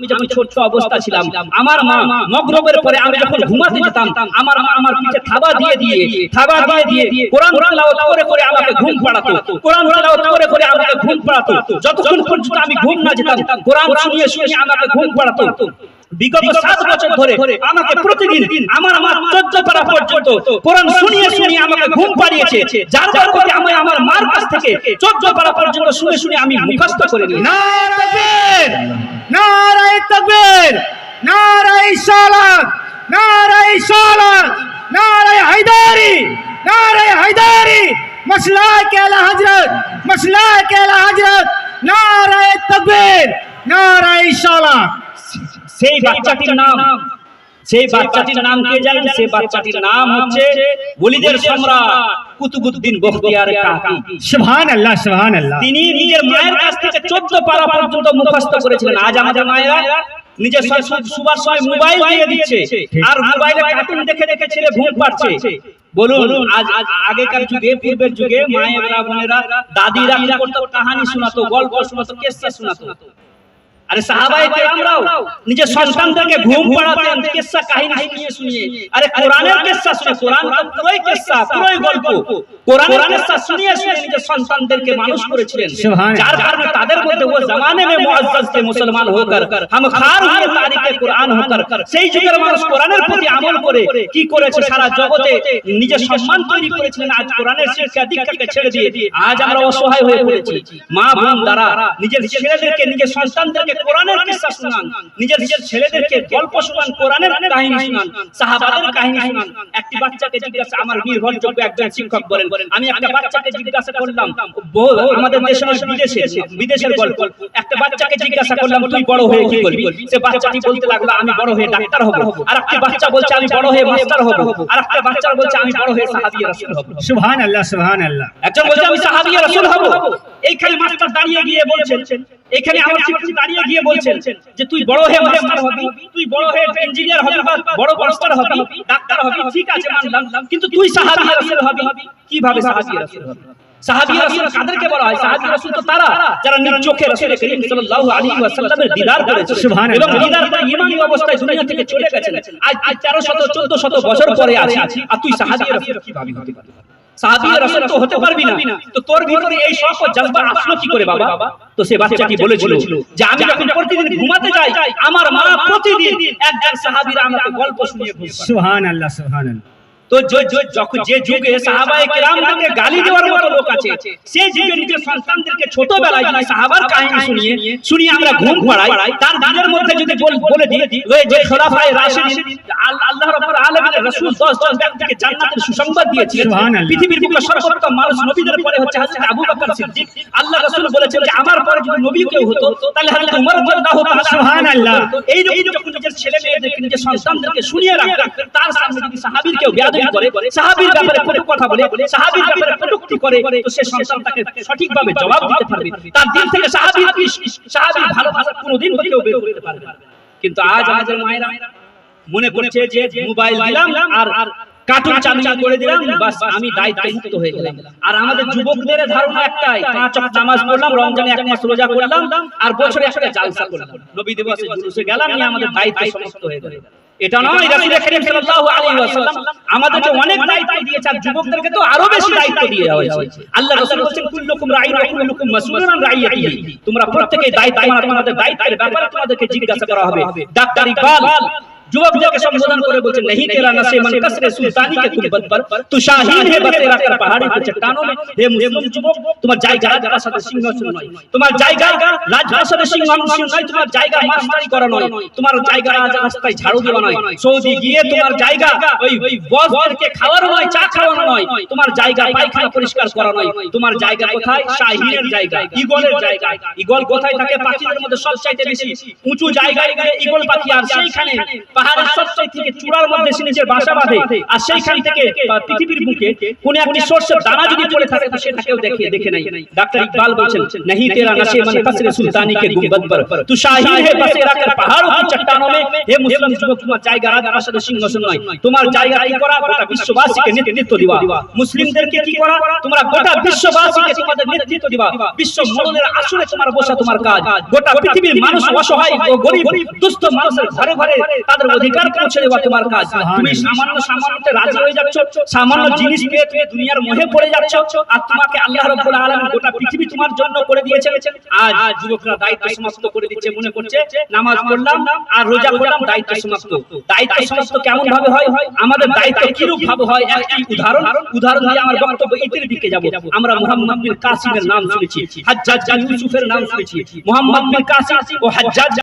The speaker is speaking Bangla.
আমি যখন ছোট অবস্থা ছিলাম আমার মা মগরবের পরে আমি যখন ঘুমাতে যেতাম আমার মা আমার পিঠে থাবা দিয়ে দিয়ে থাবা দিয়ে দিয়ে কোরআন তেলাওয়াত করে করে আমাকে ঘুম পাড়াতো কোরআন তেলাওয়াত করে করে আমাকে ঘুম পাড়াতো যতক্ষণ পর্যন্ত আমি ঘুম না যেতাম কোরআন শুনিয়ে শুনিয়ে আমাকে ঘুম পাড়াতো। বিগত সাত বছর ধরে আমাকে প্রতিদিন আমার মা চোদ্দ পারা পর্যন্ত কোরআন শুনিয়ে শুনিয়ে আমাকে ঘুম পাড়িয়েছে। যার বরকতে আমি আমার মার কাছ থেকে চোদ্দ পারা পর্যন্ত শুনে শুনে আমি মুখস্থ করে নিই নারায় তকবীর! নারায় সালাত! নারায় সালাত! নারায় হায়দারি! নারায় হায়দারি! মসলা কেলা হজরত মসলা কেলা হজরত নারায় তকবীর! নারায় সালাত! সেই বাচ্চাটির নাম। সেই বাচ্চাটির নাম কে জানেন? সেই বাচ্চাটির নাম হচ্ছে ওলিদের সম্রাট কুতুবুদ্দিন বখতিয়ার কাকি। সুবহান আল্লাহ সুবহান আল্লাহ তিনি নিজের মায়ের কাছ থেকে চোদ্দ পারা পর্যন্ত মুখস্থ করেছিলেন। আজ আমাদের মায়েরা নিজের সুবার সময় মোবাইল দিয়ে দিচ্ছে। আর মোবাইলে কার্টুন দেখে দেখে ছেলে ঘুম পাচ্ছে। বলুন আজ আজ আগেকার যুগে পূর্বের যুগে মায়েরা বোনেরা দাদিরা কি করতো কাহানি শোনাতো গল্প শোনাতো কেসা শোনাতো। আরে সাহাবায়ে কেরামরাও নিজের সন্তানদেরকে ঘুম পাড়াতেন কিসসা কাহিনী শুনিয়ে শুনিয়ে। আরে কোরআনের কিসসা শুনে কোরআন তো পুরোই কিসসা পুরোই গল্প। কোরআনের কিসসা শুনিয়ে শুনিয়ে নিজের সন্তানদেরকে মানুষ করেছিলেন। যার কারণে তাদের মধ্যে ও জামানে মে মুআজ্জাজ थे মুসলমান হোকার হাম খার হুয়ে তারিখে কোরআন হোকার সেই যুগের মানুষ কোরআনের প্রতি আমল করে কি করেছে সারা জগতে নিজের সম্মান তৈরি করেছিলেন আজ কোরআনের শিক্ষা দীক্ষাকে ছেড়ে দিয়ে আজ আমরা অসহায় হয়ে পড়েছি মা বোন দ্বারা নিজের ছেলেদেরকে নিজের সন্তানদেরকে কোরআনের কিসসা শোনান নিজের নিজের ছেলেদেরকে গল্প শোনান কোরআনের কাহিনী শোনান সাহাবাদের কাহিনী শোনান। একটি বাচ্চাকে জিজ্ঞাসা আমার নির্ভরযোগ্য একজন শিক্ষক বলেন আমি একটা বাচ্চাকে জিজ্ঞাসা করলাম আমাদের দেশে বিদেশে বিদেশের গল্প। একটা বাচ্চাকে জিজ্ঞাসা করলাম তুই বড় হয়ে কি করবি? সে বাচ্চাটি বলতে লাগল আমি বড় হয়ে ডাক্তার হব। আর একটা বাচ্চা বলছে আমি বড় হয়ে মাস্টার হব। আর একটা বাচ্চা বলছে আমি বড় হয়ে সাহাবী রাসূল হব। সুবহান আল্লাহ সুবহান আল্লাহ একজন বলছে আমি সাহাবী রাসূল হব। এইখানে মাস্টার দাঁড়িয়ে গিয়ে বলছেন এখানে আমার শিক্ষক দাঁড়িয়ে গিয়ে বলছেন যে তুই বড় হয়ে মাস্টার হবি তুই বড় হয়ে ইঞ্জিনিয়ার হবি বা বড় মাস্টার হবি ডাক্তার হবি ঠিক আছে মানলাম কিন্তু তুই সাহাবী রাসূল হবি। কীভাবে সাহাবী রাসূল হবি? সাহাবী রাসূল কাদেরকে বলা হয়? সাহাবী রাসূল তো তারা যারা নিজ চোখে রাসূল করিম সাল্লাল্লাহু আলাইহি ওয়াসাল্লামের দিদার করেছে। সুবহানাল্লাহ। এবং দিদার করে ঈমানী অবস্থায় দুনিয়া থেকে চলে গেছেন আজ আজ 1300 1400 বছর পরে আছে। আর তুই সাহাবী রাসূল কীভাবে হতে সাহাবী রাসূল তো হতে পারবি না। তো তোর ভিতরে এই শখ ও জজবা আসলো কি করে বাবা? তো সে বাচ্চাটি বলেছিল যে আমি যখন প্রতিদিন ঘুমাতে যাই আমার মা প্রতিদিন একজন সাহাবীরা আমাকে গল্প শুনিয়ে ঘুমায়। সুবহান আল্লাহ সুবহান আল্লাহ তো যে- যে- যখন যে যুগে সাহাবায়ে কেরামদেরকে গালি দেওয়ার মতো লোক আছে সেই যুগে নিজের সন্তানদেরকে ছোটবেলায় যদি সাহাবার কাহিনী শুনিয়ে শুনিয়ে আমরা ঘুম পাড়াই তার দিনের মধ্যে যদি বলে দিই যে খোলাফায়ে রাশিদিন আল- আল্লাহ রাব্বুল আলামিনের রাসূল 10 জন ব্যক্তিকে জান্নাতের সুসংবাদ দিয়েছিলেন। পৃথিবীর বুকে সর্বোত্তম মানুষ নবীদের পরে হচ্ছে হযরত আবু বকর সিদ্দিক। আল্লাহ রাসূল বলেছেন যে আমার পরে যদি নবী কেউ হতো তাহলে হযরত ওমর রাদিয়াল্লাহু তাআলা সুবহানাল্লাহ। এই রকম যখন নিজের ছেলে মেয়েদেরকে নিজের সন্তানদেরকে শুনিয়ে রাখবে তার সামনে যদি সাহাবীর কেউ বেয়াদবি করে সাহাবীর ব্যাপারে কটু কথা বলে সাহাবীর ব্যাপারে কটূক্তি করে তো সে সন্তান তাকে সঠিকভাবে জবাব দিতে পারবে। তার দিল থেকে সাহাবীর সাহাবীর ভালোবাসা কোনোদিন কেউ বের করতে পারবে কিন্তু আজ আমাদের মায়েরা মনে করেছে যে মোবাইল দিলাম আর কার্টুন চালু করে দিলাম বাস আমি দায়িত্ব মুক্ত হয়ে গেলাম। আর আমাদের যুবকদের ধারণা একটাই পাঁচ ওয়াক্ত নামাজ পড়লাম রমজানে এক মাস রোজা করলাম আর বছরে একটা জালসা করলাম। নবী দিবসে জুলুসে গেলাম নিয়ে আমাদের দায়িত্ব সমাপ্ত হয়ে গেল। এটা নয় রাসূল করিম সাল্লাল্লাহু আলাইহি ওয়াসাল্লাম আমাদেরকে অনেক দায়িত্ব দিয়েছে আর যুবকদেরকে তো আরও বেশি দায়িত্ব দিয়ে হয়েছে। আল্লাহ রাসূল বলেছেন কুল্লুকুম রাঈন ওয়া কুল্লুকুম মাসউলুন আন রাইয়াতিহি। তোমরা প্রত্যেকেই দায়িত্ব তোমাদের দায়িত্বের ব্যাপারে তোমাদেরকে জিজ্ঞাসা করা হবে ডাক্তার ইকবাল যুবকদেরকে সম্বোধন করে বলছেন नहीं तेरा नशे मन कसरे सुल्तानी के कुर्बत पर तू शाहीन है बसेरा कर पहाड़ी पे चट्टानों में हे मुस्लिम যুবক তোমার জায়গা রাজপ্রাসাদের সিংহাসন নয় তোমার জায়গা রাজপ্রাসাদের সিংহাসন নয় তোমার জায়গা মাস্টারি করা নয় তোমার জায়গা রাজা রাস্তায় ঝাড়ু দেওয়া নয় সৌদি গিয়ে তোমার জায়গা ওই ওই বসদেরকে খাওয়ানো নয় চা খাওয়ানো নয় তোমার জায়গা পায়খানা পরিষ্কার করা নয় তোমার জায়গা কোথায় শাহিনের জায়গা ইগলের জায়গা ইগল কোথায় থাকে পাখিদের মধ্যে সবচাইতে বেশি উঁচু জায়গায় গিয়ে ইগল পাখি আর সেইখানে পাহাড়ের সবচেয়ে থেকে চূড়ার মধ্যে সে নিজের বাসা বাঁধে আর সেইখান থেকে বা পৃথিবীর বুকে কোন একটি শস্যের দানা যদি পড়ে থাকে তো সেটাকেও দেখে দেখে নাই ডাক্তার ইকবাল বলছেন नहीं तेरा नशे मन कसर सुल्तानी के गुंबद पर तू शाही है बसेरा कर पहाड़ों की चट्टानों में हे मुस्लिम যুবক তোমার জায়গা রাজপ্রাসাদ সিংহাসন নয় তোমার জায়গা কি করা গোটা বিশ্ববাসীকে নেতৃত্ব দিবা মুসলিমদেরকে কি করা তোমরা গোটা বিশ্ববাসীকে তোমাদের নেতৃত্ব দিবা বিশ্ব মডলের আসলে তোমার বসা তোমার কাজ গোটা পৃথিবীর মানুষ অসহায় ও গরিব দুস্থ মানুষের ঘরে ঘরে তাদের অধিকার পৌঁছে দেওয়া তোমার কাজ। তুমি সামান্য সামান্যতে রাজি হয়ে যাচ্ছ সামান্য জিনিস পেয়ে তুমি দুনিয়ার মোহে পড়ে যাচ্ছ আর তোমাকে আল্লাহ রাব্বুল আলামিন গোটা পৃথিবী তোমার জন্য করে দিয়েছেন। আজ যুবকরা দায়িত্ব সমাপ্ত করে দিচ্ছে মনে করছে নামাজ পড়লাম আর রোজা করলাম দায়িত্ব সমাপ্ত। দায়িত্ব সমাপ্ত কেমন ভাবে হয়? আমাদের দায়িত্ব কিরূপ ভাবে হয় একটি উদাহরণ উদাহরণ দিয়ে আমার বক্তব্য ইতির দিকে যাব। আমরা মুহাম্মদ বিন কাসিমের নাম শুনেছি হাজ্জাজ ইউসুফের নাম শুনেছি মুহাম্মদ বিন কাসিম ও হাজ্জাজ